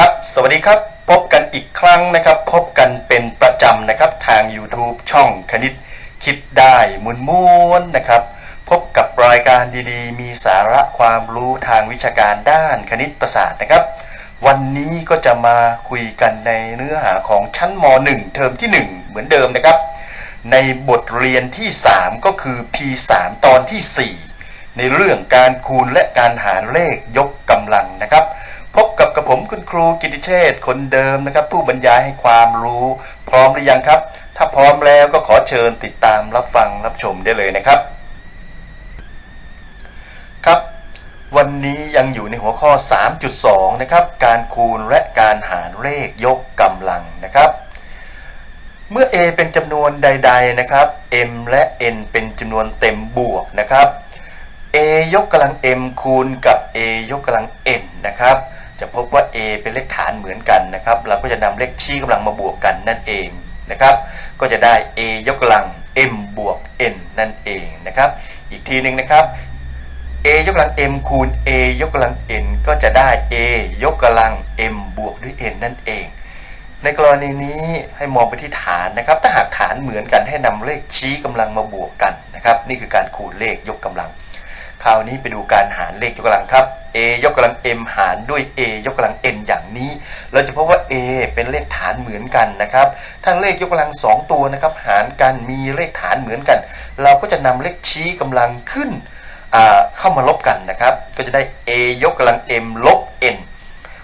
ครับ สวัสดีครับ พบกันอีกครั้งนะครับ พบกันเป็นประจำนะครับทาง YouTube ช่องคณิตคิดได้มุนม้วนนะครับ พบกับรายการดีๆ มีสาระความรู้ทางวิชาการด้านคณิตศาสตร์นะครับ วันนี้ก็จะมาคุยกันในเนื้อหาของชั้นม .1 เทอมที่ 1 เหมือนเดิมนะครับ ในบทเรียนที่ 3 ก็คือ P3 ตอนที่ 4 ในเรื่องการคูณและการหารเลขยกกำลังนะครับ พบกับกระผมคุณครูกิติเชษฐ์คนเดิมนะครับ ผู้บรรยายให้ความรู้ พร้อมหรือยังครับ ถ้าพร้อมแล้วก็ขอเชิญติดตามรับฟังรับชมได้เลยนะครับ ครับ วันนี้ยังอยู่ในหัวข้อ 3.2 นะครับ การคูณและการหารเลขยกกำลังนะครับ เมื่อ a เป็นจำนวนใด ๆนะครับ m และ n เป็นจำนวนเต็มบวกนะครับ a ยกกำลัง m คูณกับ a ยกกำลัง n นะครับ จะพบว่า a เป็นเลขฐานเหมือนกันนะครับ เราก็จะนำเลขชี้กำลังมาบวกกันนั่นเองนะครับ ก็จะได้ a ยกกำลัง m บวก n นั่นเองนะครับ อีกทีหนึ่งนะครับ a ยกกำลัง m คูณ a ยกกำลัง n ก็จะได้ a ยกกำลัง m บวกด้วย n นั่นเอง ในกรณีนี้ให้มองไปที่ฐานนะครับ ถ้าหากฐานเหมือนกันให้นำเลขชี้กำลังมาบวกกันนะครับ นี่คือการคูณเลขยกกำลัง คราวนี้ไปดูการหารเลขยกกำลังครับ a ยกกำลัง m หารด้วย a ยกกำลัง n อย่างนี้ เราจะพบว่า a เป็นเลขฐานเหมือนกันนะครับ ถ้าเลขยกกำลัง 2 ตัวนะครับ หารกันมีเลขฐานเหมือนกัน เราก็จะนำเลขชี้กำลังขึ้นเข้ามาลบกันนะครับ ก็จะได้ a ยกกำลัง m ลบ n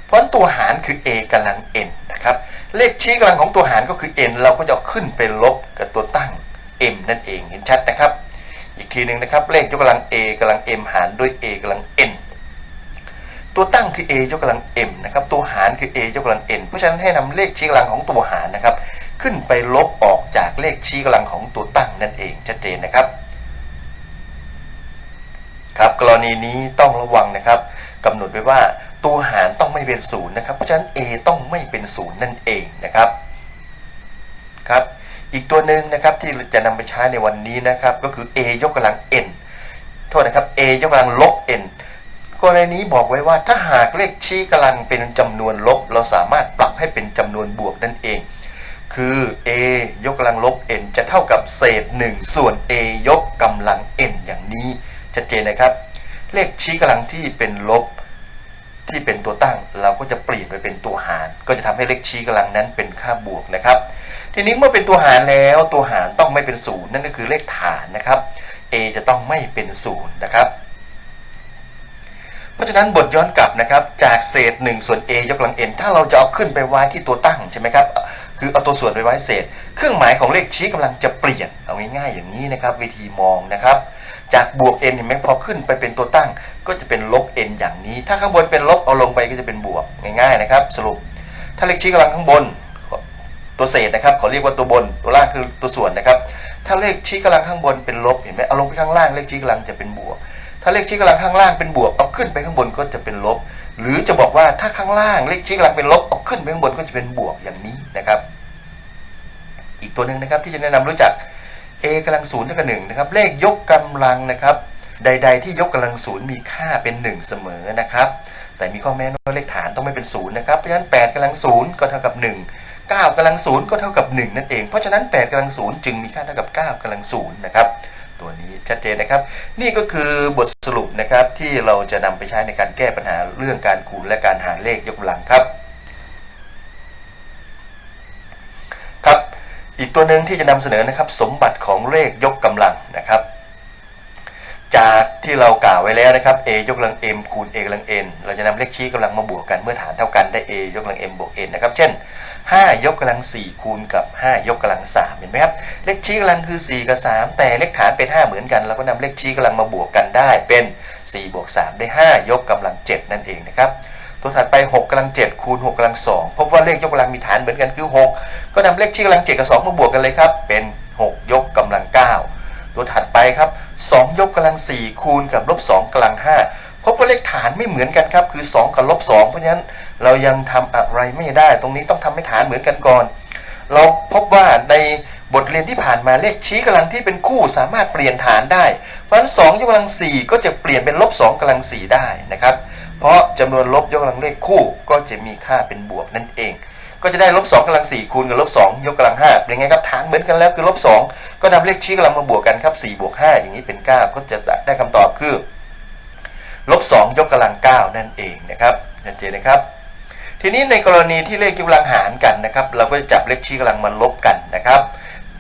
เพราะตัวหารคือ a กำลัง n นะครับ เลขชี้กำลังของตัวหารก็คือ n เราก็จะขึ้นไปลบกับตัวตั้ง m นั่นเองเห็นชัดนะครับ อีกทีหนึ่งนะครับ เลขยกกำลัง a กำลัง m หารด้วย a กำลัง n ตัวตั้งคือ a ยกกำลัง m นะครับ ตัวหารคือ a ยกกำลัง n เพราะฉะนั้นให้นำเลขชี้กำลังของตัวหารนะครับ ขึ้นไปลบออกจากเลขชี้กำลังของตัวตั้งนั่นเองชัดเจนนะครับ ครับกรณีนี้ต้องระวังนะครับกำหนดไว้ว่าตัวหารต้องไม่เป็นศูนย์นะครับ เพราะฉะนั้น a ต้องไม่เป็นศูนย์นั่นเองนะครับ ครับ อีกตัวหนึ่งนะครับที่จะนำไปใช้ในวันนี้นะครับก็คือ a ยกกำลัง n โทษนะครับ a ยกกำลังลบ n กรณีนี้บอกไว้ว่าถ้าหากเลขชี้กำลังเป็นจำนวนลบ เราสามารถปรับให้เป็นจำนวนบวกนั่นเอง คือ a ยกกำลังลบ n จะเท่ากับเศษ 1 ส่วน a ยกกำลัง n อย่างนี้ชัดเจนนะครับ เลขชี้กำลังที่เป็นลบ ที่เป็นตัวตั้งเราก็จะเปลี่ยนไปเป็นตัวหาร ก็จะทำให้เลขชี้กำลังนั้นเป็นค่าบวกนะครับ ทีนี้เมื่อเป็นตัวหารแล้วตัวหารต้องไม่เป็นศูนย์นั่นก็คือเลขฐานนะครับ a จะต้องไม่เป็นศูนย์นะครับ เพราะฉะนั้นบทย้อนกลับนะครับ จากเศษ1ส่วน a ยกกำลัง n ถ้าเราจะเอาขึ้นไปไว้ที่ตัวตั้งใช่ไหมครับคือเอาตัวส่วนไปไว้เศษ เครื่องหมายของเลขชี้กำลังจะเปลี่ยนเอาง่ายๆอย่างนี้นะครับ วิธีมองนะครับ จากบวก n เห็นไหมพอขึ้นไปเป็นตัวตั้ง ก็จะเป็นลบ n อย่างนี้ ถ้าข้างบนเป็นลบเอาลงไปก็จะเป็นบวกง่ายๆนะครับ สรุป ถ้าเลขชี้กำลังข้างบนตัวเศษนะครับขอเรียกว่าตัวบนตัวล่างคือตัวส่วนนะครับ ถ้าเลขชี้กำลังข้างบนเป็นลบเห็นไหมเอาลงไปข้างล่างเลขชี้กำลังจะเป็นบวก ถ้าเลขชี้กำลังข้างล่างเป็นบวกเอาขึ้นไปข้างบนก็จะเป็นลบ หรือจะบอกว่าถ้าข้างล่างเลขชี้กำลังเป็นลบเอาขึ้นไปข้างบนก็จะเป็นบวกอย่างนี้นะครับ อีกตัวหนึ่งนะครับที่จะแนะนำรู้จัก a กำลังศูนย์เท่ากับหนึ่งนะครับ เลขยกกำลังนะครับ ใด ๆ ที่ยกกำลังศูนย์มีค่าเป็น 1 เสมอนะครับ แต่มีข้อแม้ว่าเลขฐานต้องไม่เป็นศูนย์นะครับ เพราะฉะนั้น8กำลังศูนย์ก็เท่ากับ 1 9กำลังศูนย์ก็เท่ากับ 1 นั่นเอง เพราะฉะนั้น8กำลังศูนย์จึงมีค่าเท่ากับ 9กำลังศูนย์นะครับ ตัวนี้ชัดเจนนะครับ นี่ก็คือบทสรุปนะครับที่เราจะนำไปใช้ในการแก้ปัญหาเรื่องการคูณและการหารเลขยกกำลังครับครับ อีกตัวหนึ่งที่จะนำเสนอนะครับสมบัติของเลขยกกำลังนะครับ จากที่เรากล่าวไว้แล้วนะครับ a ยกกำลัง m คูณ a กำลัง n เราจะนำเลขชี้กำลังมาบวกกันเมื่อฐานเท่ากันได้ a ยกกำลัง m บวก n นะครับ เช่น 5 ยกกำลัง 4 คูณกับ 5 ยกกำลัง 3 เห็นไหมครับ เลขชี้กำลังคือ 4 กับ 3 แต่เลขฐานเป็น 5 เหมือนกันเราก็นำเลขชี้กำลังมาบวกกันได้เป็น4บวก3ได้ 5 ยกกำลัง 7 นั่นเองนะครับ ตัวถัดไป6กำลัง7คูณ6กำลัง2พบว่าเลขยกกำลังมีฐานเหมือนกันคือ 6 ก็นำเลขชี้กำลัง 7 กับ 2 มาบวกกันเลยครับ เป็น 6 ยกกำลัง 9 ตัวถัดไปครับ 2 ยกกำลัง 4 คูณกับลบ2กำลัง 5 พบว่าเลขฐานไม่เหมือนกันครับ คือ 2 กับลบ2เพราะฉะนั้นเรายังทำอะไรไม่ได้ ตรงนี้ต้องทำให้ฐานเหมือนกันก่อน เราพบว่าในบทเรียนที่ผ่านมาเลขชี้กำลังที่เป็นคู่สามารถเปลี่ยนฐานได้ เพราะฉะนั้น2ยกกำลัง 4 ก็จะเปลี่ยนเป็นลบ2กำลัง 4 ได้นะครับ เพราะจำนวนลบยกกำลังเลขคู่ก็จะมีค่าเป็นบวกนั่นเอง ก็จะได้ลบ2กำลัง4คูณกับลบ2ยกกำลัง5เป็นไงครับฐานเหมือนกันแล้วคือลบ2ก็นำเลขชี้กำลังมาบวกกันครับ4บวก5อย่างนี้เป็น9ก็จะได้คำตอบคือลบ2ยกกำลัง9นั่นเองนะครับชัดเจนนะครับทีนี้ในกรณีที่เลขยกกำลังหารกันนะครับ เราก็จะจับเลขชี้กำลังมาลบกันนะครับ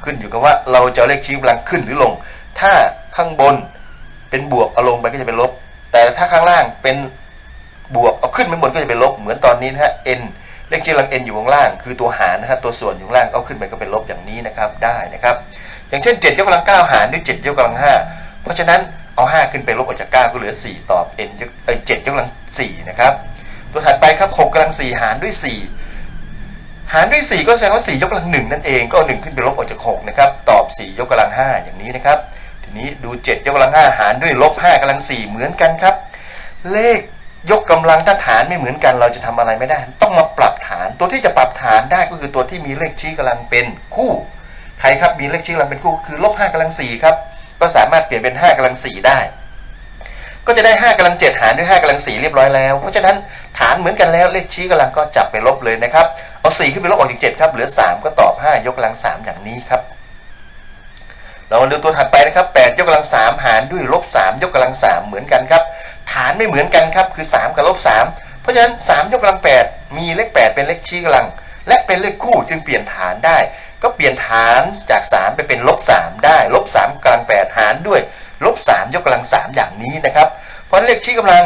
ขึ้นอยู่กับว่าเราจะเอาเลขชี้กำลังขึ้นหรือลง ถ้าข้างบนเป็นบวกเอาลงไปก็จะเป็นลบ แต่ถ้าข้างล่างเป็น บวกเอาขึ้นไปบนก็จะเป็นลบเหมือนตอนนี้นะฮะ n เลขชี้ลัง n อยู่ข้างล่าง คือตัวหารนะฮะตัวส่วนอยู่ข้างล่างเอาขึ้นไปก็เป็นลบอย่างนี้นะครับได้นะครับ อย่างเช่น7ยกกำลัง9หารด้วย7ยกกำลัง5เพราะฉะนั้นเอา 5 ขึ้นไปลบออกจาก 9 ก็เหลือ 4 ตอบ n ยกเอ้ย7ยกกำลัง4นะครับตัวถัดไปครับ6กำลัง4หารด้วย 4 หารด้วย 4 ก็แสดงว่า 4 ยกกำลัง 1 นั่นเองก็เอา1ขึ้นไปลบออกจาก6นะครับตอบ 4 ยกกำลัง 5 อย่างนี้นะครับ ทีนี้ดู 7 ยกกำลัง 5 หารด้วยลบ5กำลัง 4 เหมือนกันครับ เลข ยกกำลังถ้าฐานไม่เหมือนกัน เราจะทำอะไรไม่ได้ ต้องมาปรับฐาน ตัวที่จะปรับฐานได้ก็คือตัวที่มีเลขชี้กำลังเป็นคู่ใครครับมีเลขชี้กำลังเป็นคู่ก็คือลบ5กำลัง4ครับก็สามารถเปลี่ยนเป็น5กำลัง4ได้ ก็จะได้5กำลัง7หารด้วย5กำลัง4เรียบร้อยแล้ว เพราะฉะนั้นฐานเหมือนกันแล้วเลขชี้กำลังก็จับไปลบเลยนะครับเอา4ขึ้นไปลบออกจาก7ครับเหลือ3ก็ตอบ5ยกกำลัง3อย่างนี้ครับ เรามาดูตัวถัดไปนะครับ8ยกกำลัง3หารด้วยลบ3ยกกำลัง3เหมือนกันครับ ฐานไม่เหมือนกันครับคือ 3 กับลบ3เพราะฉะนั้น 3 ยกกำลัง 8 มีเลข 8 เป็นเลขชี้กำลัง และเป็นเลขคู่จึงเปลี่ยนฐานได้ ก็เปลี่ยนฐานจาก 3 ไปเป็นลบ3ได้ลบ3กำลัง 8 หารด้วยลบ3ยกกำลัง 3 อย่างนี้นะครับ เพราะเลขชี้กำลัง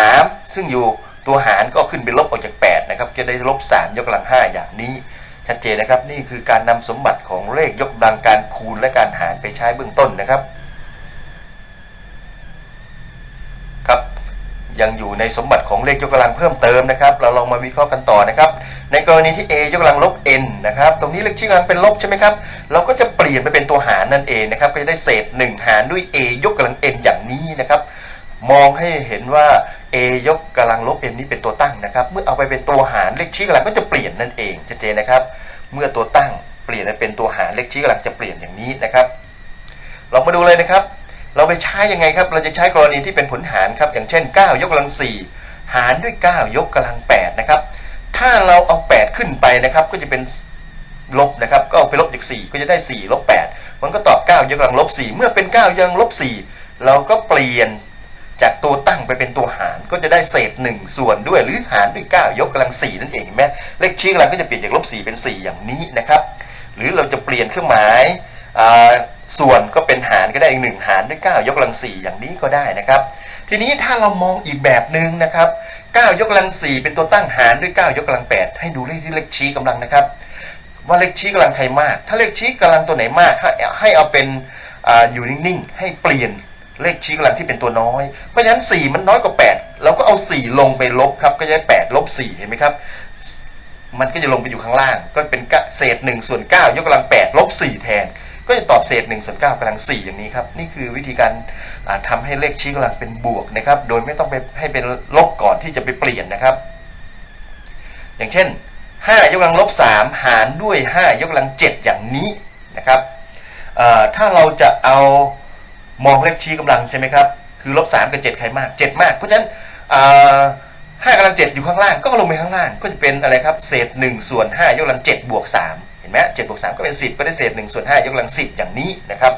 3 ซึ่งอยู่ตัวหารก็ขึ้นเป็นลบออกจาก8นะครับจะได้ลบ3ยกกำลัง 5 อย่างนี้ ชัดเจนนะครับนี่คือการนำสมบัติของเลขยกกำลังการคูณและการหารไปใช้เบื้องต้นนะครับครับยังอยู่ในสมบัติของเลขยกกำลังเพิ่มเติมนะครับ เราลองมาวิเคราะห์กันต่อนะครับ ในกรณีที่ a ยกกำลังลบ n นะครับ ตรงนี้เลขชี้กำลังเป็นลบใช่ไหมครับเราก็จะเปลี่ยนไปเป็นตัวหารนั่นเองนะครับก็จะได้เศษ 1 หารด้วย a ยกกำลัง n อย่างนี้นะครับ มองให้เห็นว่า a ยกกำลังลบ n นี้เป็นตัวตั้งนะครับ เมื่อเอาไปเป็นตัวหารเลขชี้กำลังก็จะเปลี่ยนนั่นเองชัดเจนนะครับ เมื่อตัวตั้งเปลี่ยนไปเป็นตัวหารเลขชี้กำลังจะเปลี่ยนอย่างนี้นะครับ เรามาดูเลยนะครับ เราไปใช้ยังไงครับ เราจะใช้กรณีที่เป็นผลหารครับ อย่างเช่น 9 ยกกำลัง 4 หารด้วย 9 ยกกำลัง8นะครับ ถ้าเราเอา 8 ขึ้นไปนะครับ ก็จะเป็นลบนะครับ ก็เอาไปลบจาก4ก็จะได้ 4 ลบ 8 มันก็ตอบ 9 ยกกำลังลบ 4 เมื่อเป็น 9ยกกำลังลบ 4 เราก็เปลี่ยน จากตัวตั้งไปเป็นตัวหารก็จะได้เศษ 1 ส่วนด้วยหรือหารด้วย 9 ยกกำลัง 4 นั่นเองเห็นไหมเลขชี้กำลังก็จะเปลี่ยนจากลบ4เป็น 4 อย่างนี้นะครับ หรือเราจะเปลี่ยนเครื่องหมายส่วนก็เป็นหารก็ได้อีกหนึ่งหารด้วย 9 ยกกำลัง 4 อย่างนี้ก็ได้นะครับ ทีนี้ถ้าเรามองอีกแบบหนึ่งนะครับ 9 ยกกำลัง 4 เป็นตัวตั้งหารด้วย 9 ยกกำลัง 8 ให้ดูเลขที่เลขชี้กำลังนะครับ ว่าเลขชี้กำลังใครมาก ถ้าเลขชี้กำลังตัวไหนมากให้เอาเป็นออยู่นิ่งๆให้เปลี่ยน เลขชี้กำลังที่เป็นตัวน้อย เพราะฉะนั้น 4 มันน้อยกว่า 8 เราก็เอา 4 ลงไปลบครับ ก็จะได้8ลบ4เห็นไหมครับ มันก็จะลงไปอยู่ข้างล่าง ก็เป็นเศษ1ส่วน9ยกกำลัง8ลบ4แทน ก็จะตอบเศษ1ส่วน9กำลัง4อย่างนี้ครับ นี่คือวิธีการอ่าทำให้เลขชี้กำลังเป็นบวกนะครับ โดยไม่ต้องไปให้เป็นลบก่อนที่จะไปเปลี่ยนนะครับ อย่างเช่น 5 ยกกำลังลบ3หารด้วย 5 ยกกำลัง 7 อย่างนี้นะครับถ้าเราจะเอา มองเลขชี้กำลังใช่ไหมครับ คือลบ3กับ7ใครมาก7มาก เพราะฉะนั้นเอ่อ5กำลัง7อยู่ข้างล่างก็ลงไปข้างล่าง ก็จะเป็นอะไรครับเศษ1ส่วน5ยกกำลัง7บวก3เห็นไหม7บวก3ก็เป็น10ก็ได้เศษ1ส่วน5ยกกำลัง10อย่างนี้นะครับ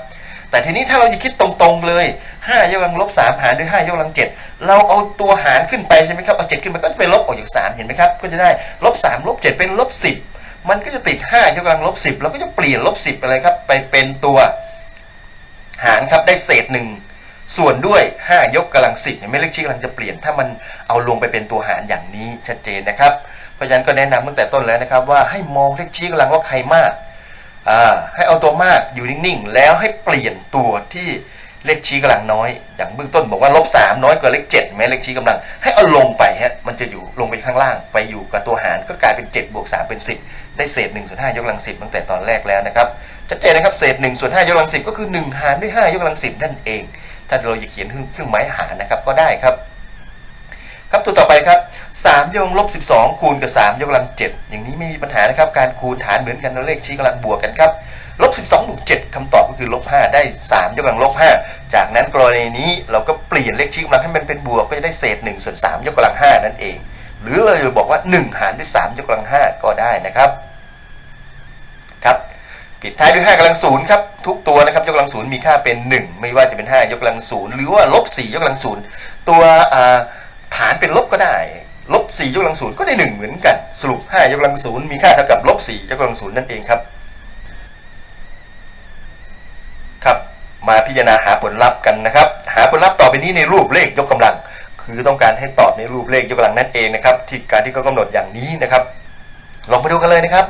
แต่ทีนี้ถ้าเราจะคิดตรงๆเลย5ยกกำลังลบ3หารด้วย5ยกกำลัง7เราเอาตัวหารขึ้นไปใช่ไหมครับเอา7ขึ้นไปก็จะไปลบออกจาก3เห็นไหมครับก็จะได้ลบ3ลบ7เป็นลบ10 มันก็จะติด5ยกกำลังลบ10เราก็จะเปลี่ยนลบ10อะไรครับไปเป็นตัว หารครับได้เศษหนึ่งส่วนด้วย 5 ยกกำลัง 10เนไม่เลขชี้กำลังจะเปลี่ยน ถ้ามันเอาลงไปเป็นตัวหารอย่างนี้ชัดเจนนะครับ เพราะฉะนั้นก็แนะนำตั้งแต่ต้นแล้วนะครับ ว่าให้มองเลขชี้กำลังว่าใครมากอ่าให้เอาตัวมากอยู่นิ่งๆ แล้วให้เปลี่ยนตัวที่ เลขชี้กำลังน้อย อย่างเบื้องต้นบอกว่าลบสามน้อยกว่าเลขเจ็ดแม้เลขชี้กำลัง ให้เอาลงไปฮะมันจะอยู่ลงไปข้างล่างไปอยู่กับตัวหารก็กลายเป็น7บวก3เป็น 10 ได้เศษ1ส่วน5ยกกำลัง 10 ตั้งแต่ตอนแรกแล้วนะครับชัดเจนนะครับเศษ1ส่วน5ยกกำลัง 10 ก็คือ 1 หารด้วย5ยกกำลัง 10 นั่นเอง ถ้าเราจะเขียนเครื่องหมายหารนะครับก็ได้ครับ ครับตัวต่อไปครับ3ยกกำลังลบ12 คูณกับ3ยกกำลัง 7 อย่างนี้ไม่มีปัญหานะครับ การคูณฐานเหมือนกันแล้วเลขชี้กำลังบวกกันครับลบ12บวก7คำตอบก็คือลบ5ได้ 3 ยกกำลังลบ5จากนั้นกรณีนี้เราก็เปลี่ยนเลขชี้กำลังให้มันเป็นบวกก็จะได้เศษ1ส่วน3ยกกำลัง 5 นั่นเอง หรือเราจะบอกว่า 1 หารด้วย 3 ยกกำลัง 5 ก็ได้นะครับครับปิดท้ายด้วย5กำลังศูนย์ครับทุกตัวนะครับยกกำลังศูนย์มีค่าเป็น 1 ไม่ว่าจะเป็น 5 ยกกำลังศูนย์หรือว่าลบ4ยกกำลังศูนย์ตัวอ่า ฐานเป็นลบก็ได้ ลบ4ยกกำลังศูนย์ก็ได้ 1 เหมือนกัน สรุป5ยกกำลังศูนย์มีค่าเท่ากับลบ4ยกกำลังศูนย์นั่นเองครับ ครับ มาพิจารณาหาผลลัพธ์กันนะครับ หาผลลัพธ์ต่อไปนี้ในรูปเลขยกกำลัง คือต้องการให้ตอบในรูปเลขยกกำลังนั่นเองนะครับที่การที่เขากำหนดอย่างนี้นะครับ ลองไปดูกันเลยนะครับ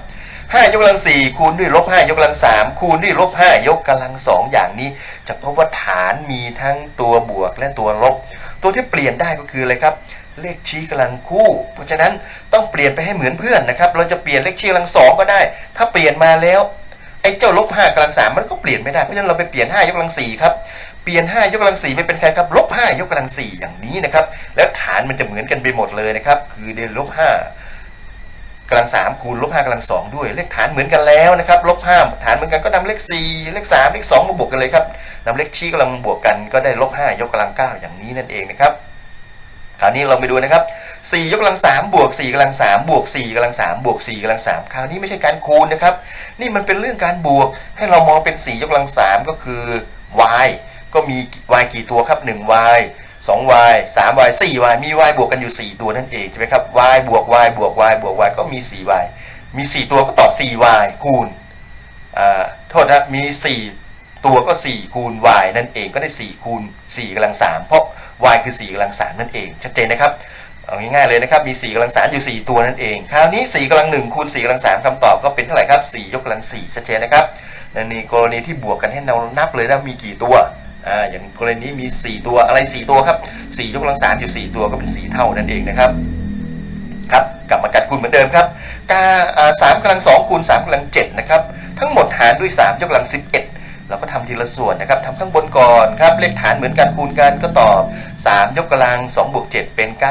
5ยกกำลัง4คูณด้วยลบ5ยกกำลัง3คูณด้วยลบ5ยกกำลัง2อย่างนี้ จะพบว่าฐานมีทั้งตัวบวกและตัวลบ ตัวที่เปลี่ยนได้ก็คืออะไรครับเลขชี้กำลังคู่ เพราะฉะนั้นต้องเปลี่ยนไปให้เหมือนเพื่อนนะครับ เราจะเปลี่ยนเลขชี้กำลัง2ก็ได้ ถ้าเปลี่ยนมาแล้วไอ้เจ้าลบ5กำลัง3มันก็เปลี่ยนไม่ได้ เพราะฉะนั้นเราไปเปลี่ยน5ยกกำลัง4ครับ เปลี่ยน5ยกกำลัง4ไม่เป็นใครครับลบ5ยกกำลัง4อย่างนี้นะครับ แล้วฐานมันจะเหมือนกันไปหมดเลยนะครับ คือเดนลบ5 กำลังสามคูณลบห้ากำลังสองด้วยเลขฐานเหมือนกันแล้วนะครับลบห้าฐานเหมือนกันก็นำเลขสี่เลขสามเลขสองมาบวกกันเลยครับนำเลขชี้กำลังบวกกันก็ได้ลบห้ายกกำลังเก้าอย่างนี้นั่นเองนะครับคราวนี้เราไปดูนะครับสี่ยกกำลังสามบวกสี่กำลังสามบวกสี่กำลังสามบวกสี่กำลังสามคราวนี้ไม่ใช่การคูณนะครับ นี่มันเป็นเรื่องการบวกให้เรามองเป็นสี่ยกกำลังสามก็คือ y ก็มี y กี่ตัวครับ 2y 3y 4y มี y บวกกันอยู่ 4 ตัวนั่นเองใช่ไหมครับ y บวก y บวก y บวก y ก็มี 4y มี 4 ตัวก็ตอบ 4y คูณอ่าโทษนะมี 4 ตัวก็ 4 คูณ y นั่นเองก็ได้ 4 คูณ4กำลัง 3 เพราะ y คือ4กำลัง 3 นั่นเอง ชัดเจนนะครับเอาง่ายๆเลยนะครับ มี4กำลัง3อยู่ 4 ตัวนั่นเอง คราวนี้4กำลัง1คูณ4กำลัง3คำตอบก็เป็นเท่าไหร่ครับ4ยกกำลัง4ชัดเจนนะครับในกรณีที่บวกกันให้เรานับเลยนะมีกี่ตัว อ่าอย่างกรณีนี้มี 4 ตัวอะไร 4 ตัวครับ4ยกกำลัง3อยู่ 4 ตัวก็เป็น 4 เท่านั่นเองนะครับครับกลับมากัดคูณเหมือนเดิมครับกาสามกำลังสองคูณสามกำลังเจ็ดนะครับทั้งหมดหารด้วย3ยกกำลัง11เราก็ทำทีละส่วนนะครับทำข้างบนก่อนครับเลขฐานเหมือนกันคูณกันก็ตอบ 3 ยกกำลัง2บวก7เป็น 9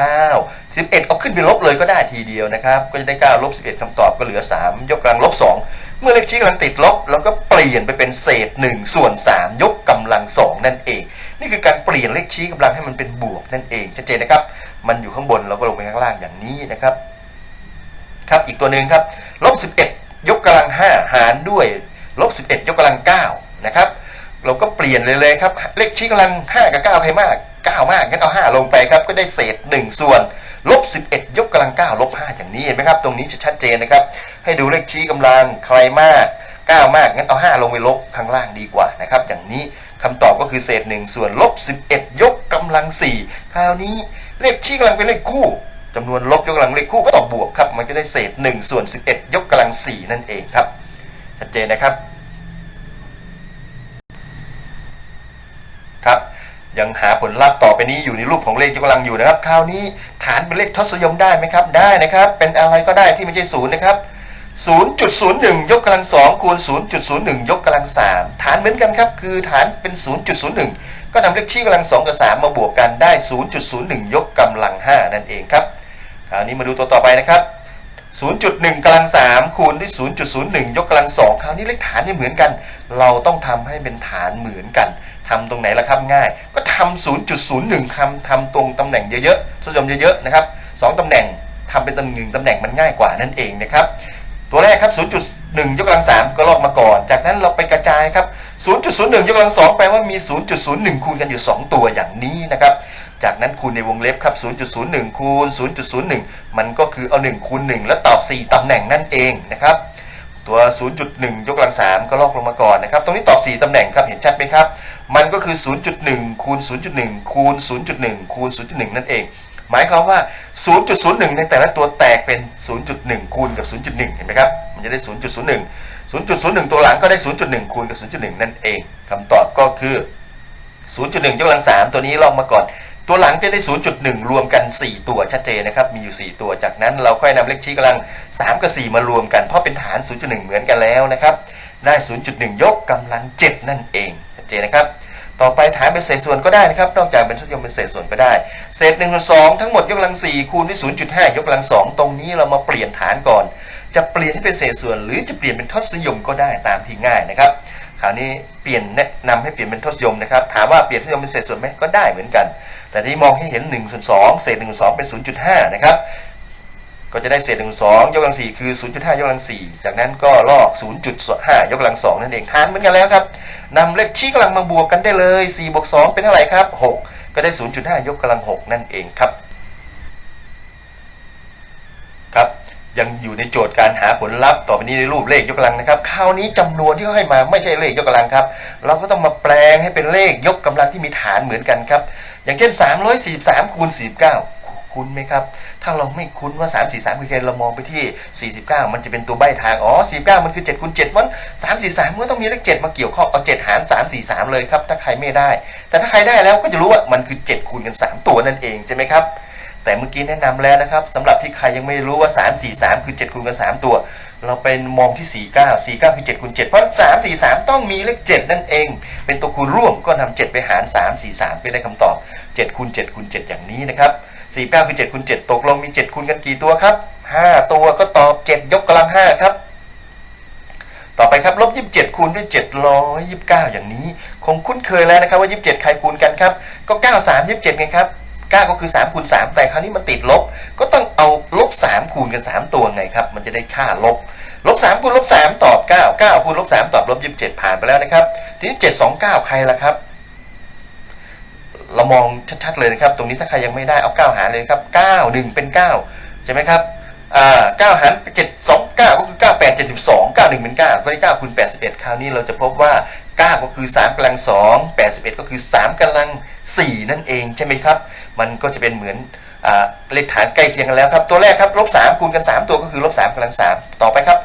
11 เอาขึ้นไปลบเลยก็ได้ทีเดียวนะครับ ก็จะได้ 9 ลบ 11คำตอบก็เหลือ 3 ยกกำลังลบ 2 มื่อเลขชี้กำลังติดลบเราก็เปลี่ยนไปเป็นเศษ1ส่วน3 ยกกำลัง2นั่นเอง นี่คือการเปลี่ยนเลขชี้กำลังให้มันเป็นบวกนั่นเองชัดเจนนะครับ มันอยู่ข้างบนเราก็ลงไปข้างล่างอย่างนี้นะครับครับอีกตัวหนึ่งครับลบ11 ยกกำลัง 5 หารด้วยลบ11 ยกกำลัง9นะครับเราก็เปลี่ยนเลยเลยครับเลขชี้กำลัง 5 กับ 9 ใครมาก 9 มากงั้นเอา 5 ลงไปครับก็ได้เศษ 1 ส่วน ลบ 11 ยกกำลัง 9 ลบ 5 อย่างนี้เห็นไหมครับ ตรงนี้จะชัดเจนนะครับ ให้ดูเลขชี้กำลังใครมาก 9 มาก งั้นเอา 5 ลงไปลบข้างล่างดีกว่านะครับ อย่างนี้คำตอบก็คือเศษ 1 ส่วนลบ 11 ยกกำลัง 4 คราวนี้เลขชี้กำลังเป็นเลขคู่จำนวนลบยกกำลังเลขคู่ก็ตอบบวกครับ มันจะได้เศษ 1 ส่วน 11 ยกกำลัง 4 นั่นเองครับ ชัดเจนนะครับ ยังหาผลลัพธ์ต่อไปนี้อยู่ในรูปของเลขยกกำลังอยู่นะครับ คราวนี้ฐานเป็นเลขทศนิยมได้ไหมครับ ได้นะครับ เป็นอะไรก็ได้ที่ไม่ใช่ศูนย์นะครับ 0.01 ยกกำลัง2คูณ 0.01 ยกกำลัง3ฐานเหมือนกันครับ คือฐานเป็น 0.01 ก็นำเลขชี้กำลัง2กับ3มาบวกกันได้ 0.01 ยกกำลัง5นั่นเองครับ คราวนี้มาดูตัวต่อไปนะครับ0.1กำลัง3คูณด้วย 0.01 ยกกำลัง2คราวนี้เลขฐานเนี่ยเหมือนกัน เราต้องทำให้เป็นฐานเหมือนกัน ทำตรงไหนละครับง่าย ก็ทำ0.01คำทำตรงตำแหน่งเยอะๆทศนิยมเยอะๆนะครับสองตำแหน่งทำเป็นตำแหนึ่งตำแหน่งมันง่ายกว่านั่นเองนะครับตัวแรกครับ 0.1 ยกกำลัง 3 ก็ลอกมาก่อน จากนั้นเราไปกระจายครับ 0.01 ยกกำลัง 2 แปลว่ามี 0.01 คูณกันอยู่ 2 ตัวอย่างนี้นะครับ จากนั้นคูณในวงเล็บครับ 0.01 คูณ 0.01 มันก็คือเอา 1 คูณ 1 แล้วตอบ 4 ตำแหน่งนั่นเองนะครับ ตัว 0.1 ยกกำลัง 3 ก็ลอกลงมาก่อนนะครับ ตรงนี้ตอบ 4 ตำแหน่งครับ เห็นชัดไหมครับ มันก็คือ 0.1 คูณ 0.1 คูณ 0.1 คูณ 0.1 นั่นเอง หมายความว่า 0.01 ในแต่ละตัวแตกเป็น 0.1 คูณกับ 0.1 เห็นไหมครับ มันจะได้ 0.01 0.01 ตัวหลังก็ได้ 0.1 คูณกับ 0.1 นั่นเองคำตอบก็คือ 0.1ยกกำลัง 3 ตัวนี้ลอกมาก่อน ตัวหลังจะได้ 0.1 รวมกัน 4 ตัวชัดเจนนะครับ มีอยู่ 4 ตัว จากนั้นเราค่อยนำเลขชี้กำลัง 3 กับ 4 มารวมกัน เพราะเป็นฐาน 0.1 เหมือนกันแล้วนะครับ ได้ 0.1 ยกกำลัง 7 นั่นเอง ดเจนนะครับ ต่อไปฐานเป็นเศษส่วนก็ได้นะครับ นอกจากเป็นทศยมเป็นเศษส่วนก็ได้ เศษหนึ่งส่วนสองทั้งหมดยกกำลังสี่คูณด้วยศูนย์จุดห้ายกกำลังสองตรงนี้เรามาเปลี่ยนฐานก่อน จะเปลี่ยนให้เป็นเศษส่วน หรือจะเปลี่ยนเป็นทศยมก็ได้ตามที่ง่ายนะครับคราวนี้เปลี่ยนแนะนำให้เปลี่ยนเป็นทศยมนะครับ ถามว่าเปลี่ยนทศยมเป็นเศษส่วนไหมก็ได้เหมือนกัน แต่ที่มองให้เห็น1ส่วน2เศษ1ส่วน2เป็น 0.5 นะครับ ก็จะได้เศษ1ส่วน2ยกกำลัง4คือ 0.5 ยกกำลัง4จากนั้นก็ลอก 0.5 ยกกำลัง2นั่นเองฐานเหมือนกันแล้วครับนำเลขชี้กำลังมาบวกกันได้เลย4บวก2เป็นเท่าไหร่ครับ 6 ก็ได้ 0.5 ยกกำลัง 6 นั่นเองครับครับ ยังอยู่ในโจทย์การหาผลลัพธ์ต่อไปนี้ในรูปเลขยกกำลังนะครับคราวนี้จำนวนที่เขาให้มาไม่ใช่เลขยกกำลังครับ เราก็ต้องมาแปลงให้เป็นเลขยกกำลังที่มีฐานเหมือนกันครับ อย่างเช่น 343คูณ49 คุ้นไหมครับ ถ้าเราไม่คุ้นว่า 3 4 3คือใครเรามองไปที่ 49 มันจะเป็นตัวใบทาง อ๋อ 49 มันคือ 7คูณ7มัน3 4 3มันก็ต้องมีเลข 7 มาเกี่ยวข้อง เอา 7 หาร 3 4 3 เลยครับ ถ้าใครไม่ได้ แต่ถ้าใครได้แล้วก็จะรู้ว่ามันคือ 7 คูณกัน 3 ตัวนั่นเองใช่ไหมครับ แต่เมื่อกี้แนะนำแล้วนะครับสำหรับที่ใครยังไม่รู้ว่า 3 4 3 คือ 7คูณกัน 3 ตัว เราเป็นมองที่ 49 49 คือ7คูณ7เพราะ3 4 3 ต้องมีเลข 7 นั่นเอง เป็นตัวคูณร่วมก็นำ7ไปหาร 3 4 3ก็ได้คำตอบ7คูณ7คูณ7อย่างนี้นะครับ 49คือ7คูณ7ตกลงมี 7คูณกันกี่ตัวครับ 5 ตัวก็ตอบ 7 ยกกำลัง 5 ครับ ต่อไปครับลบ27คูณด้วย729 อย่างนี้ คงคุ้นเคยแล้วนะครับว่า 27 ใครคูณกันครับ ก็ 9 3 27ไงครับ9ก็คือ3คูณ3แต่คราวนี้มันติดลบ ก็ต้องเอาลบ3คูณกัน 3 ตัวไงครับ มันจะได้ค่าลบ ลบ3คูณลบ3ตอบ 9 9คูณลบ3ตอบลบ27 ผ่านไปแล้วนะครับ ทีนี้ 729 ใครล่ะครับ เรามองชัดๆเลยนะครับ ตรงนี้ถ้าใครยังไม่ได้เอา 9 หารเลยครับ 9 1 เป็น 9 ใช่ไหมครับอ่า9หาร7 2 9 ก็คือ 9 8 72 9 1 เป็น 9 ก็ได้9คูณ81 คราวนี้เราจะพบว่า 9 ก็คือ 3กำลัง 2 81 ก็คือ 3กำลัง 4 นั่นเองใช่ไหมครับ มันก็จะเป็นเหมือน เลขฐานใกล้เคียงกันแล้วครับ ตัวแรกครับลบ3คูณกัน 3 ตัวก็คือลบ3กำลัง3ต่อไปครับ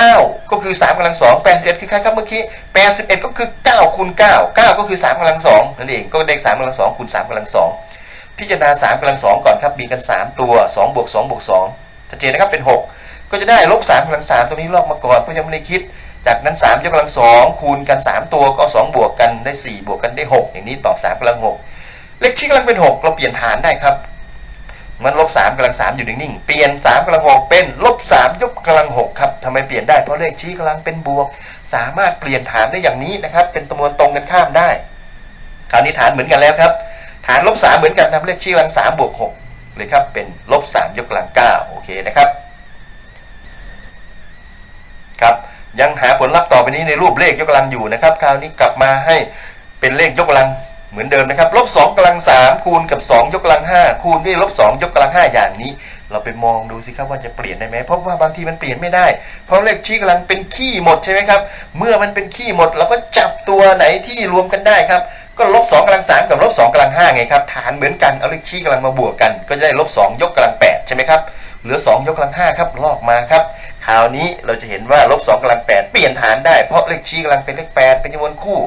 9 ก็คือ3กำลัง2 81คือใครครับเมื่อกี้81ก็คือ9คูณ9 9 ก็คือ3กำลัง2นั่นเองก็ได้3กำลัง2คูณ3กำลัง2พิจารณา3กำลัง2ก่อนครับมีกัน 3 ตัว2บวก2บวก2ชัดเจนนะครับเป็น 6 ก็จะได้ลบ3กำลัง3ตัวนี้ลอกมาก่อนเพราะยังไม่ได้คิด จากนั้น3ยกกำลัง2คูณกัน 3 ตัวก็ 2 บวกกันได้ 4 บวกกันได้ 6 อย่างนี้ตอบ3กำลัง6เลขชี้กำลังเป็น 6 เราเปลี่ยนฐานได้ครับ มันลบ3กำลัง3อยู่นิ่งๆ เปลี่ยน3กำลัง6เป็นลบ3ยกกำลัง6ครับทำไมเปลี่ยนได้เพราะเลขชี้กำลังเป็นบวก สามารถเปลี่ยนฐานได้อย่างนี้นะครับ เป็นจำนวนตรงกันข้ามได้ คราวนี้ฐานเหมือนกันแล้วครับ ฐานลบ3เหมือนกันนำเลขชี้กำลัง3บวก6เลยครับเป็นลบ3ยกกำลัง9โอเคนะครับครับยังหาผลลัพธ์ต่อไปนี้ในรูปเลขยกกำลังอยู่นะครับ คราวนี้กลับมาให้เป็นเลขยกกำลัง เหมือนเดิมนะครับลบ2กำลัง3คูณกับ 2 ยกกำลัง5คูณด้วยลบ2ยกกำลัง5อย่างนี้ เราไปมองดูสิครับว่าจะเปลี่ยนได้ไหมเพราะว่าบางทีมันเปลี่ยนไม่ได้ เพราะเลขชี้กำลังเป็นขี้หมดใช่ไหมครับเมื่อมันเป็นขี้หมดเราก็จับตัวไหนที่รวมกันได้ครับก็ลบ2กำลัง3กับลบ2กำลัง5ไงครับฐานเหมือนกันเอาเลขชี้กำลังมาบวกกัน ก็จะได้ลบ2ยกกำลัง8ใช่ไหมครับเหลือ 2 ยกกำลัง5ครับลอกมาครับคราวนี้เราจะเห็นว่าลบ2กำลัง8เปลี่ยนฐานได้เพราะเลขชี้กำลังเป็นเลข8เป็นจำนวนคู่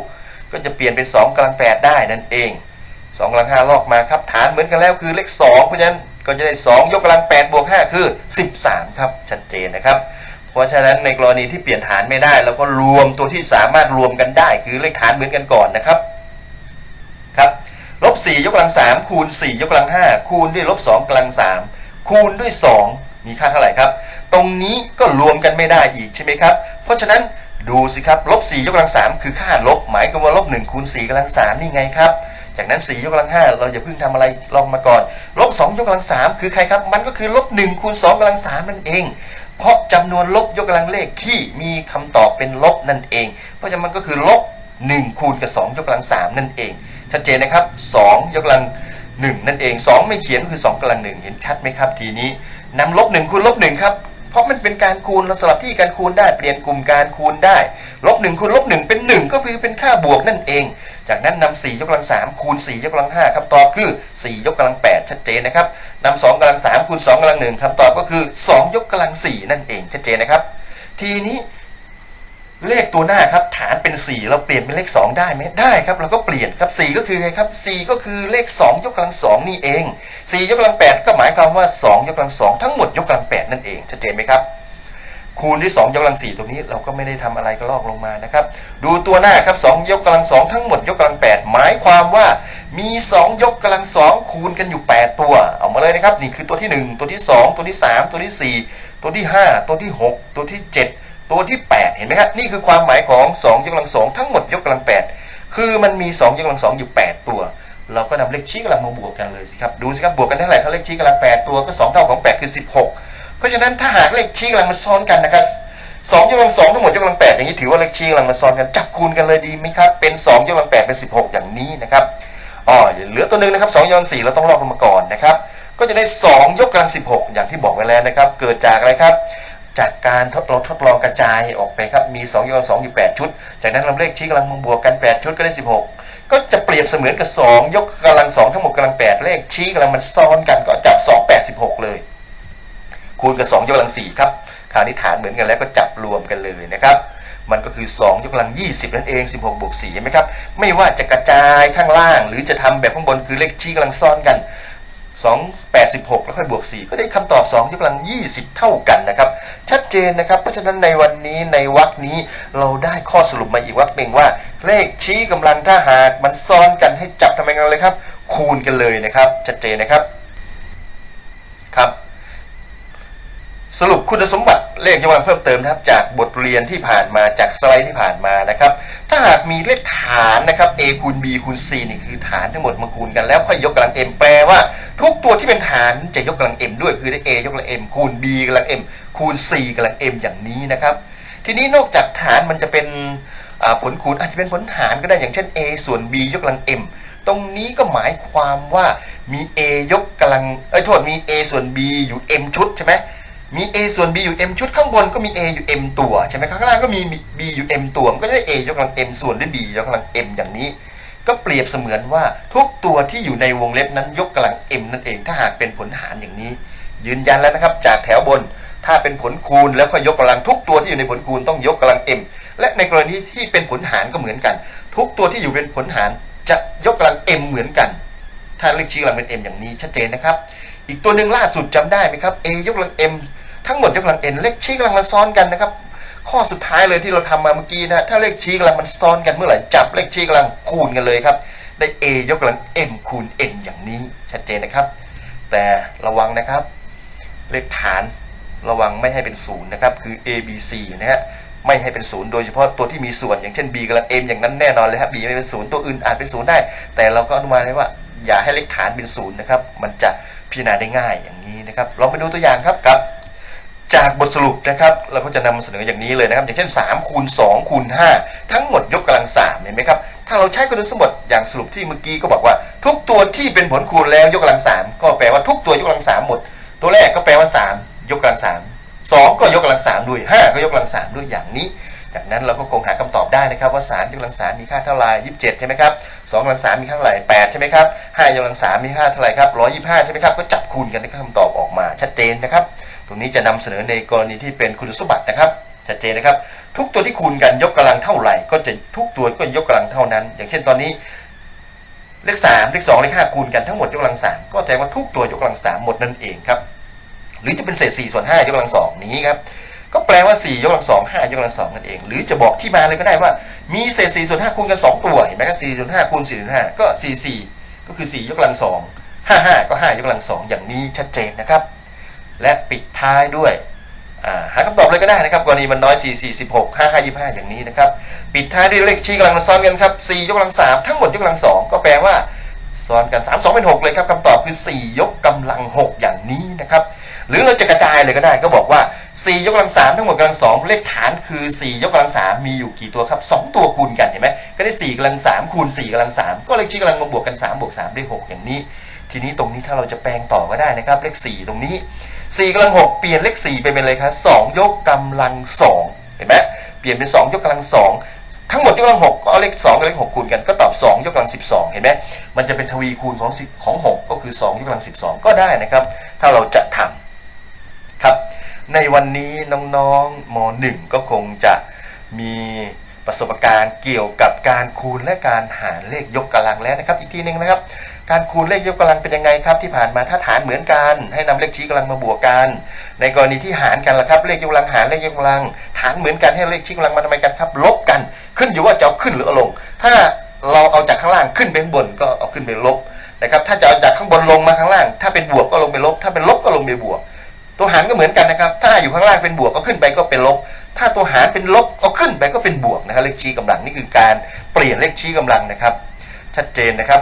ก็จะเปลี่ยนเป็น2กำลัง8ได้นั่นเอง2กำลัง5ลอกมาครับฐานเหมือนกันแล้วคือเลข2เพราะฉะนั้นก็จะได้ 2 ยกกำลัง8บวก5คือ 13 ครับ ชัดเจนนะครับ เพราะฉะนั้นในกรณีที่เปลี่ยนฐานไม่ได้เราก็รวมตัวที่สามารถรวมกันได้ คือเลขฐานเหมือนกันก่อนนะครับครับลบ4ยกกำลัง3คูณ4ยกกำลัง5คูณด้วยลบ2กำลัง3คูณด้วย 2 มีค่าเท่าไหร่ครับ ตรงนี้ก็รวมกันไม่ได้อีกใช่ไหมครับ เพราะฉะนั้น ดูสิครับลบ4ยกกำลัง 3 คือค่าลบ หมายความว่าลบ1คูณ4กำลัง3นี่ไงครับ จากนั้น 4 ยกกำลัง 5 เราอย่าเพิ่งทำอะไรลองมาก่อนลบ2ยกกำลัง 3 คือใครครับ มันก็คือลบ1คูณ2กำลัง3นั่นเอง เพราะจำนวนลบยกกำลังเลขที่มีคำตอบเป็นลบนั่นเอง เพราะฉะนั้นมันก็คือลบ1คูณกับ 2 ยกกำลัง 3 นั่นเอง ชัดเจนนะครับ 2 ยกกำลัง 1 นั่นเอง 2 ไม่เขียนก็คือ 2กำลัง 1 เห็นชัดไหมครับ ทีนี้นำลบ1คูณลบ1ครับ เพราะมันเป็นการคูณเราสลับที่การคูณได้เปลี่ยนกลุ่มการคูณได้ลบหนึ่งคูณลบหนึ่งเป็น1ก็คือเป็นค่าบวกนั่นเอง จากนั้นนำ4ยกกำลัง3คูณ4ยกกำลัง5คำตอบคือ4ยกกำลัง8ชัดเจนนะครับนำ2กำลัง3คูณ2กำลัง1คำตอบก็คือ 2 ยกกำลัง4นั่นเองชัดเจนนะครับ ทีนี้ เลขตัวหน้าครับฐานเป็น 4 เราเปลี่ยนเป็นเลข 2 ได้ไหมได้ครับเราก็เปลี่ยนครับ 4 ก็คือไงครับ4ก็คือเลข 2 ยกกำลัง 2 นี่เอง 4 ยกกำลัง 8 ก็หมายความว่า 2 ยกกำลัง 2 ทั้งหมดยกกำลัง 8 นั่นเองชัดเจนไหมครับ คูณที่ 2 ยกกำลัง 4 ตัวนี้เราก็ไม่ได้ทำอะไรก็ลอกลงมานะครับ ดูตัวหน้าครับ 2 ยกกำลัง 2 ทั้งหมดยกกำลัง 8 หมายความว่ามี 2 ยกกำลัง 2 คูณกันอยู่ 8 ตัว เอามาเลยนะครับนี่คือตัวที่ 1 ตัวที่ 2 ตัวที่ 3 ตัวที่ 4 ตัวที่ 5 ตัวที่ 6 ตัวที่ 7 ตัวที่ 8 เห็นไหมครับนี่คือความหมายของ2ยกกำลัง2ทั้งหมดยกกำลัง 8 คือมันมี2ยกกำลัง2องอยู่ 8 ตัว เราก็นำเลขชี้กำลังมาบวกกันเลยสิครับดูสิครับบวกกันเท่าไหร่ถ้าเลขชี้กำลัง 8 ตัวก็ 2 เท่าของ 8 คือ 16 เพราะฉะนั้นถ้าหากเลขชี้กำลังมาซ้อนกันนะครับสองยกกำลังสองทั้งหมดยกกำลังแปดอย่างนี้ถือว่าเลขชี้กำลังมาซ้อนกันจับคูณกันเลยดีไหมครับเป็นสองยกกำลังแปดเป็นสิบหกอย่างนี้นะครับอ๋อเหลือตัวหนึ่งนะครับสองยกกำลังสี่เราต้องลอกลงมาก่อนนะครับก็จะได้สองยกกำลังสิบหกอย่างที่บอกไว้แล้วนะครับ เกิดจากอะไรครับ จากการทดลองทดลองกระจายออกไปครับมี2ยกกำลังสองอยู่ 8 ชุด จากนั้นเราเลขชี้กำลังบวกกัน 8 ชุดก็ได้ 16 ก็จะเปรียบเสมือนกับ 2 ยกกำลังสองทั้งหมดกำลัง 8 เลขชี้กำลังมันซ้อนกันก็จับ 2 86เลย คูณกับ 2 ยกกำลัง 4 ครับคราวนี้ฐานเหมือนกันแล้วก็จับรวมกันเลยนะครับมันก็คือ 2 ยกกำลัง 20 นั่นเอง 16 บวก4เห็นไหมครับ ไม่ว่าจะกระจายข้างล่าง หรือจะทำแบบข้างบนคือเลขชี้กำลังซ้อนกัน 2 86 แล้วค่อยบวก 4 ก็ได้คำตอบ2ยกกำลัง 20 เท่ากันนะครับ ชัดเจนนะครับ เพราะฉะนั้นในวันนี้ในวรรคนี้เราได้ข้อสรุปมาอีกวรรคหนึ่งว่า เลขชี้กำลังถ้าหากมันซ้อนกันให้จับทำไมกันเลยครับ คูณกันเลยนะครับ ชัดเจนนะครับครับ สรุปคุณสมบัติเลขยกกำลังเพิ่มเติมนะครับ จากบทเรียนที่ผ่านมาจากสไลด์ที่ผ่านมานะครับ ถ้าหากมีเลขฐานนะครับ a คูณ b คูณ c นี่คือฐานทั้งหมดมาคูณกันแล้วค่อยยกกำลัง m แปลว่า ทุกตัวที่เป็นฐานจะยกกำลัง m ด้วยคือได้ a ยกกำลัง m คูณ b กำลัง m คูณ c กำลัง m อย่างนี้นะครับ ทีนี้นอกจากฐานมันจะเป็นผลคูณอาจจะเป็นผลหารก็ได้อย่างเช่น a ส่วน b ยกกำลัง m ตรงนี้ก็หมายความว่ามี a ยกกำลังเอ้ยโทษมี a ส่วน b อยู่ m ชุดใช่ไหม มี a ส่วน b อยู่ m ชุดข้างบนก็มี a อยู่ m ตัวใช่ไหมข้างล่างก็มี b อยู่ m ตัวมันก็จะได้ a ยกกำลัง m ส่วนด้วย b ยกกำลัง m อย่างนี้ ก็เปรียบเสมือนว่าทุกตัวที่อยู่ในวงเล็บนั้นยกกำลัง m นั่นเองถ้าหากเป็นผลหารอย่างนี้ ยืนยันแล้วนะครับ จากแถวบนถ้าเป็นผลคูณแล้วก็ยกกำลังทุกตัวที่อยู่ในผลคูณต้องยกกำลัง m และในกรณีที่เป็นผลหารก็เหมือนกัน ทุกตัวที่อยู่เป็นผลหารจะยกกำลัง m เหมือนกัน ถ้าเลขชี้กำลังเป็น m อย่างนี้ชัดเจนนะครับ อีกตัวหนึ่งล่าสุดจำได้ไหมครับ a ยกกำลัง m ทั้งหมดยกกำลัง n เลขชี้กำลังมาซ้อนกันนะครับ ข้อสุดท้ายเลยที่เราทำมาเมื่อกี้นะถ้าเลขชี้กำลังมันซ้อนกันเมื่อไหร่จับเลขชี้กำลังคูณกันเลยครับ ได้ a ยกกำลัง m คูณ n อย่างนี้ชัดเจนนะครับ แต่ระวังนะครับ เลขฐานระวังไม่ให้เป็นศูนย์นะครับคือ a b c นะฮะไม่ให้เป็นศูนย์โดยเฉพาะตัวที่มีส่วนอย่างเช่น b กำลัง m อย่างนั้นแน่นอนเลยครับ b ไม่เป็นศูนย์ตัวอื่นอาจเป็นศูนย์ได้ แต่เราก็อนุมานได้ว่าอย่าให้เลขฐานเป็นศูนย์นะครับ มันจะพิจารณาได้ง่ายอย่างนี้นะครับ ลองไปดูตัวอย่างครับครับ จากบทสรุปนะครับเราก็จะนำเสนออย่างนี้เลยนะครับ อย่างเช่น3คูณ2คูณ5ทั้งหมดยกกำลัง3เห็นไหมครับถ้าเราใช้คุณสมบัติอย่างสรุปที่เมื่อกี้ก็บอกว่า ทุกตัวที่เป็นผลคูณแล้วยกกำลัง 3 ก็แปลว่าทุกตัวยกกำลัง 3 หมด ตัวแรกก็แปลว่า 3 ยกกำลัง 3 2 ก็ยกกำลัง 3 ด้วย 5 ก็ยกกำลัง 3 ด้วยอย่างนี้ จากนั้นเราก็คงหาคำตอบได้นะครับว่า 3 ยกกำลัง 3 มีค่าเท่าไหร่27 ใช่ไหมครับ2กำลัง 3 มีค่าเท่าไหร่8ใช่ไหมครับ5ยกกำลัง 3 มีค่าเท่าไหร่ครับ125 ใช่ไหมครับก็จับคูณกันได้คำตอบออกมาชัดเจนนะครับ ตรงนี้จะนำเสนอในกรณีที่เป็นคุณสมบัตินะครับชัดเจนนะครับ ทุกตัวที่คูณกันยกกำลังเท่าไหร่ ก็จะทุกตัวก็ยกกำลังเท่านั้น อย่างเช่นตอนนี้เลข3เลข2เลข5คูณกันทั้งหมดยกกำลัง3ก็แปลว่าทุกตัวยกกำลัง3หมดนั่นเองครับหรือจะเป็นเศษ4ส่วน5ยกกำลัง2อย่างนี้ครับก็แปลว่า4ยกกำลัง2 5ยกกำลัง2นั่นเอง หรือจะบอกที่มาเลยก็ได้ว่ามีเศษ4ส่วน5คูณกัน2ตัวเห็นไหมครับ4ส่วน5คูณ4ส่วน5ก็4 4ก็คือ4ยกกำลัง2 5 5ก็5ยกกำลัง2อย่างนี้ชัดเจนนะครับ และปิดท้ายด้วยอ่าหาคำตอบเลยก็ได้นะครับกรณีมันน้อย 4 4 16 5 5 25 อย่างนี้นะครับ ปิดท้ายด้วยเลขชี้กำลังมาซ้อนกันครับ 4 ยกกำลัง 3 ทั้งหมดยกกำลัง 2 ก็แปลว่าซ้อนกัน 3 2 เป็น 6 เลยครับคำตอบคือ 4 ยกกำลัง 6 อย่างนี้นะครับ หรือเราจะกระจายเลยก็ได้ก็บอกว่า 4 ยกกำลัง 3 ทั้งหมดกำลัง 2 เลขฐานคือ 4 ยกกำลัง 3 มีอยู่กี่ตัวครับ 2 ตัวคูณกันเห็นไหมก็ได้ 4กำลัง 3 คูณ 4กำลัง 3 ก็เลขชี้กำลังมาบวกกัน 3 บวก 3 ได้ 6 อย่างนี้ ทีนี้ตรงนี้ถ้าเราจะแปลงต่อก็ได้นะครับเลข 4 ตรงนี้ 4กำลัง6เปลี่ยนเลข 4 ไปเป็นอะไรครับ2ยกกำลัง 2 เห็นไหมเปลี่ยนเป็น 2 ยกกำลัง 2 ทั้งหมดยกกำลัง6ก็เอาเลข2กับเลข6คูณกันก็ตอบ 2 ยกกำลัง 12 เห็นไหมมันจะเป็นทวีคูณของของ 6 ก็คือ 2 ยกกำลัง 12 ก็ได้นะครับ ถ้าเราจะทำครับ ในวันนี้น้องๆม .1 ก็คงจะมีประสบการณ์เกี่ยวกับการคูณและการหารเลขยกกำลังแล้วนะครับ อีกทีหนึ่งนะครับ การคูณเลขยกกำลังเป็นยังไงครับที่ผ่านมาถ้าฐานเหมือนกัน ให้นำเลขชี้กำลังมาบวกกัน ในกรณีที่หารกันล่ะครับเลขยกกำลังหารเลขยกกำลัง ฐานเหมือนกันให้เลขชี้กำลังมาทำไมกันครับ ลบกัน ขึ้นอยู่ว่าจะเอาขึ้นหรือเอาลง ถ้าเราเอาจากข้างล่างขึ้นไปข้างบนก็เอาขึ้นไปลบนะครับถ้าจะเอาจากข้างบนลงมาข้างล่าง ถ้าเป็นบวกก็ลงไปลบ ถ้าเป็นลบก็ลงไปบวก ตัวหารก็เหมือนกันนะครับ ถ้าอยู่ข้างล่างเป็นบวกก็ขึ้นไปก็เป็นลบ ถ้าตัวหารเป็นลบก็ขึ้นไปก็เป็นบวกนะครับเลขชี้กำลังนี่คือการเปลี่ยนเลขชี้กำลังนะครับ ชัดเจนนะครับ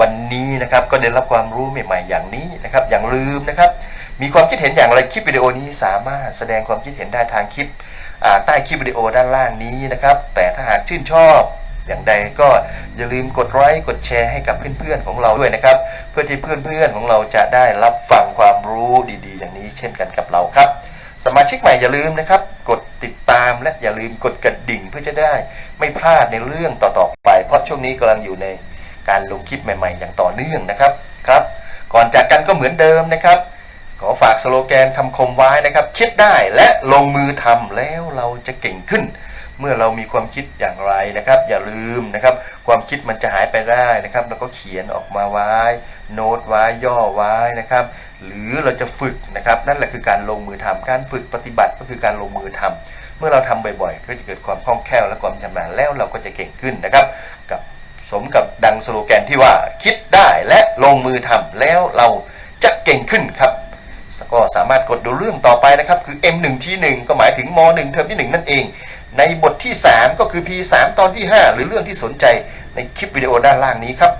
วันนี้นะครับก็ได้รับความรู้ใหม่ๆอย่างนี้นะครับ อย่างลืมนะครับ มีความคิดเห็นอย่างไรคลิปวิดีโอนี้สามารถแสดงความคิดเห็นได้ทางคลิปใต้คลิปวิดีโอด้านล่างนี้นะครับ แต่ถ้าหากชื่นชอบอย่างใดก็อย่าลืมกดไลค์กดแชร์ให้กับเพื่อนๆของเราด้วยนะครับ เพื่อที่เพื่อนๆของเราจะได้รับฟังความรู้ดีๆ อย่างนี้เช่นกันกับเราครับ สมาชิกใหม่อย่าลืมนะครับ กดติดตามและอย่าลืมกดกระดิ่งเพื่อจะได้ไม่พลาดในเรื่องต่อๆไป เพราะช่วงนี้กำลังอยู่ใน การลงคลิปใหม่ ๆ อย่างต่อเนื่องนะครับครับ ก่อนจากกันก็เหมือนเดิมนะครับ ขอฝากสโลแกนคำคมไว้นะครับ คิดได้และลงมือทำแล้วเราจะเก่งขึ้น เมื่อเรามีความคิดอย่างไรนะครับ อย่าลืมนะครับ ความคิดมันจะหายไปได้นะครับ แล้วก็เขียนออกมาไว้ โน้ตไว้ย่อไว้นะครับ หรือเราจะฝึกนะครับ นั่นแหละคือการลงมือทำการฝึกปฏิบัติก็คือการลงมือทำเมื่อเราทำบ่อยๆ ก็จะเกิดความคล่องแคล่วและความชำนาญแล้วเราก็จะเก่งขึ้นนะครับ กับ สมกับดังสโลแกนที่ว่าคิดได้และลงมือทำแล้วเราจะเก่งขึ้นครับ ก็สามารถกดดูเรื่องต่อไปนะครับ คือ M1 ที่ 1 ก็หมายถึงม 1 เทอมที่ 1 นั่นเอง ในบทที่ 3 ก็คือ P3 ตอนที่ 5 หรือเรื่องที่สนใจในคลิปวิดีโอด้านล่างนี้ครับ